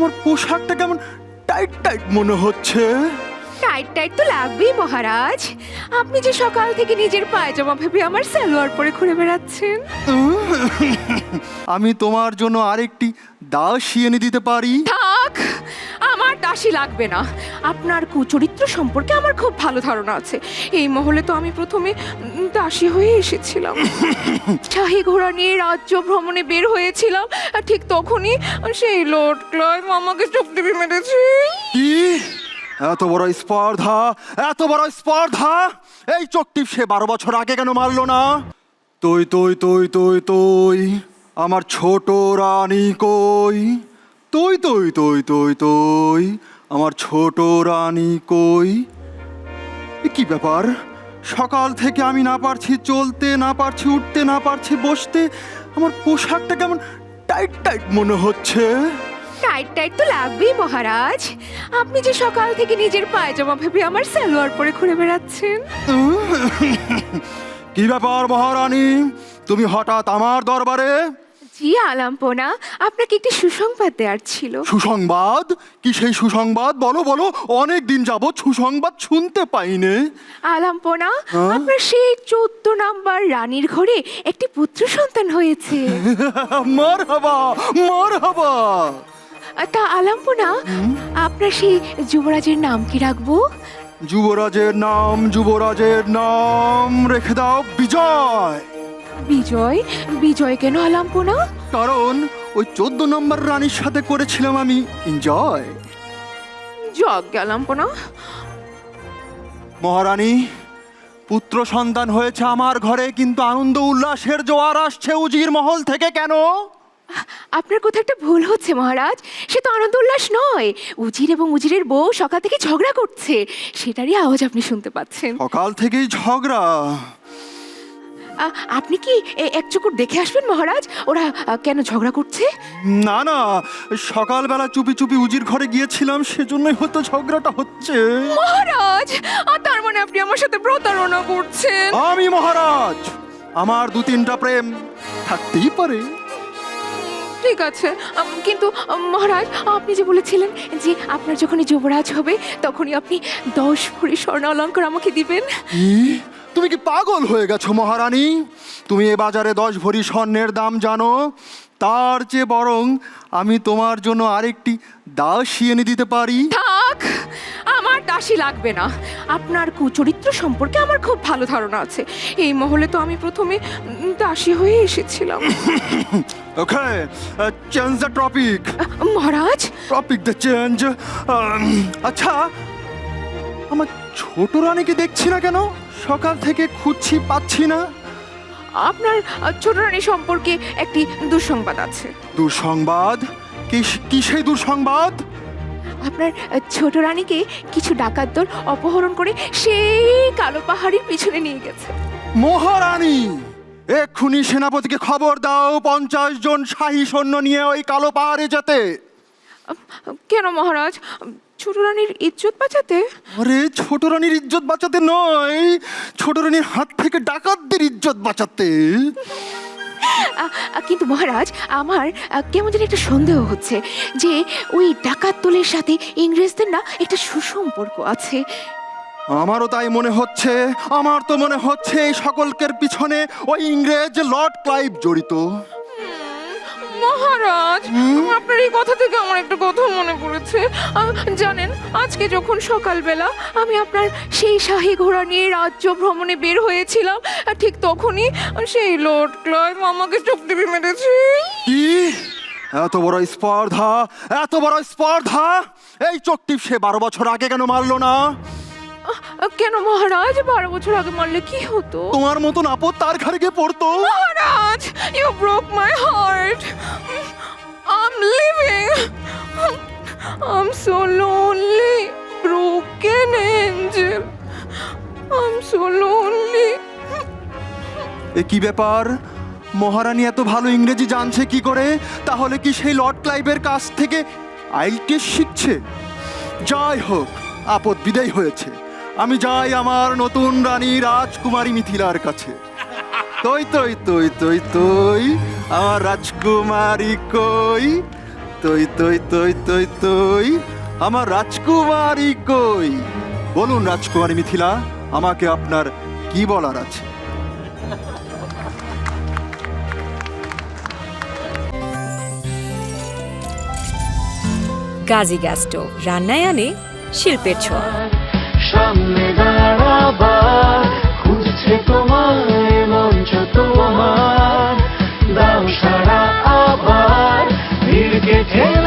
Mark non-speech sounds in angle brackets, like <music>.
আমার পোশাকটা কেমন টাইট টাইট মনে হচ্ছে? টাইট টাইট তো লাগবেই মহারাজ। আপনি যে সকাল থেকে নিজের পায়জামা ভেবে আমার সালোয়ার পরে ঘুরে বেড়াচ্ছেন। আমি তোমার জন্য আরেকটি দাস এনে দিতে পারি? দাসী লাগবে না। আপনার কুচরিত্র সম্পর্কে আমার খুব ভালো ধারণা আছে। এই মহলে তো আমি প্রথমে দাসী হয়ে এসেছিলাম। <coughs> শাহী ঘোড়া নিয়ে রাজ্য ভ্রমণে বের হয়েছিলাম আর ঠিক তখনই সেই লর্ড ক্লাইভ আমাকে চোখ টিপে মেরেছে। কি? এত বড় স্পর্ধা? এত বড় স্পর্ধা? এই চোখটি সে বারো বছর আগে কেন মারলো না? তুই তুই তুই তুই তুই আমার ছোট রানী কই? তুই তুই তুই তুই তুই আমার ছোট রানী কই? কি ব্যাপার? সকাল থেকে আমি না পারছি চলতে না পারছি উঠতে না পারছি বসতে। আমার পোশাকটা কেমন টাইট টাইট মনে হচ্ছে। টাইট টাইট তো লাগবেই মহারাজ। আপনি যে সকাল থেকে নিজের পায়জামা ভেবে আমার সালোয়ার পরে ঘুরে বেড়াচ্ছেন। কি ব্যাপার মহারানী? তুমি হঠাৎ আমার দরবারে জি আলাম্পনা আপনাকে একটি সুসংবাদ দেওয়ার ছিল। সুসংবাদ? কি সেই সুসংবাদ? বলো বলো অনেক দিন যাবৎ সুসংবাদ শুনতে পাইনে। আলাম্পনা হ্যাঁ? আপনার সেই চোদ্দ নাম্বার রানীর ঘরে একটি পুত্র সন্তান হয়েছে। <laughs> মার হাবা মার হাবা আর তা আলাম্পনা আপনার সেই যুবরাজের নাম কি রাখব? যুবরাজের নাম যুবরাজের নাম রেখে দাও বিজয়। বিজয় বিজয় কেন আলাম্পনা কারণ ওই চোদ্দ নম্বর রানীর সাথে করেছিলাম আমি এনজয় জগ আলাম্পনা মহারানী পুত্র সন্তান হয়েছে আমার ঘরে কিন্তু আনন্দ উল্লাসের জোয়ার আসছে উজির মহল থেকে কেন? আপনার কোথাও একটা ভুল হচ্ছে মহারাজ সে তো আনন্দ উল্লাস নয়। উজির এবং উজিরের বউ সকাল থেকে ঝগড়া করছে সেটারই আওয়াজ আপনি শুনতে পাচ্ছেন। সকাল থেকেই ঝগড়া। আপনি কি এক চকুর দেখে আসবেন মহারাজ? ওরা কেন ঝগড়া করছে? না না সকালবেলা চুপি চুপি উজির ঘরে গিয়েছিলাম সেজন্যই হয়তো ঝগড়াটা হচ্ছে। মহারাজ আর তার মানে আপনি আমার সাথে প্রতারণা করছেন? আমি মহারাজ আমার দু তিনটা প্রেম থাকতেই পারে। ঠিক আছে আম, কিন্তু আম, মহারাজ আপনি যে বলেছিলেন যে আপনার যখনই যুবরাজ হবে তখনই আপনি দশ ভরি স্বর্ণ অলঙ্কার আমাকে দিবেন। কি? তুমি কি পাগল হয়ে গেছো মহারানী? তুমি এ বাজারে দশ ভরি স্বর্ণের দাম জানো। তার চেয়ে বরং আমি তোমার জন্য আরেকটি দাস এনে দিতে পারি। থাক আমার দাসী লাগবে না। আপনার কুচরিত্র সম্পর্কে আমার খুব ভালো ধারণা আছে। এই মহলে তো আমি প্রথমে দাসী হয়ে এসেছিলাম। <coughs> ওকে change the topic Maharaj? Topic the change আচ্ছা আমার ছোট রানীকে দেখছি না কেন? সকাল থেকে খুঁজছি পাচ্ছি না। আপনার ছোট রানী সম্পর্কে একটি দুঃসংবাদ আছে। দুঃসংবাদ? কি কি সেই দুঃসংবাদ? আপনার ছোট রানীকে কিছু ডাকাত দল অপহরণ করে সেই কালো পাহাড়ির পিছনে নিয়ে গেছে। মহারানী এক্ষুনি সেনাপতিকে খবর দাও পঞ্চাশ জন শাহী সৈন্য নিয়ে ওই কালো পাহাড়ে যেতে। কেন মহারাজ? ছোট রানীর ইজ্জত বাঁচাতে? আরে ছোট রানীর ইজ্জত বাঁচাতে নয় ছোট রানীর হাত থেকে ডাকাতদের ইজ্জত বাঁচাতে। আ, আ, কিন্তু মহারাজ আমার আ, কেমন যেন একটা সন্দেহ হচ্ছে যে ওই ডাকাত দলের সাথে ইংরেজদের না একটা সুসম্পর্ক আছে। আমারও তাই মনে হচ্ছে আমার তো মনে হচ্ছে এই সকলকের পিছনে ওই ইংরেজ লর্ড ক্লাইভ জড়িত। মহারাজ আপনার এই কথা থেকে আমার একটা কথা মনে পড়েছে। জানেন আজকে যখন সকালবেলা আমি আপনার সেই শাহী ঘোড়া নিয়ে রাজ্য ভ্রমণে বের হয়েছিলাম আর ঠিক তখনই সেই লর্ড ক্লাইভ আমাকে টিপে মেরেছে। এত বড় স্পর্ধা এত বড় স্পর্ধা! এই চোখটি সে বারো বছর আগে কেন মারলো না? কেন মহারাজ বারো বছর আগে মারলে কি হতো তোমার মতন আপদ তার ঘরে গিয়ে পড়তো Maharaj, you broke my heart. I'm leaving. I'm so lonely, broken angel. I'm so lonely. এ কি ব্যাপার মহারানী এত ভালো ইংরেজি জানছে কি করে তাহলে কি সেই লর্ড ক্লাইভের কাছ থেকে আইলটিএস শিখছে যাই হোক আপদ বিদায় হয়েছে আমি যাই আমার নতুন রানী রাজকুমারী মিথিলার কাছে। তই তই তই তই তই আমার রাজকুমারী কই? তই তই তই তই তই আমার রাজকুমারী কই? বলুন রাজকুমারী মিথিলা, আমাকে আপনার কি বলার আছে? গাজী গ্যাস স্টোভ রান্নায় আনে শিল্পের ছোঁয়া। সামনে দাঁড়াবার খুঁজছে তোমায় মঞ্চ তোমার। দাও সারা আবার ভিড় গেথে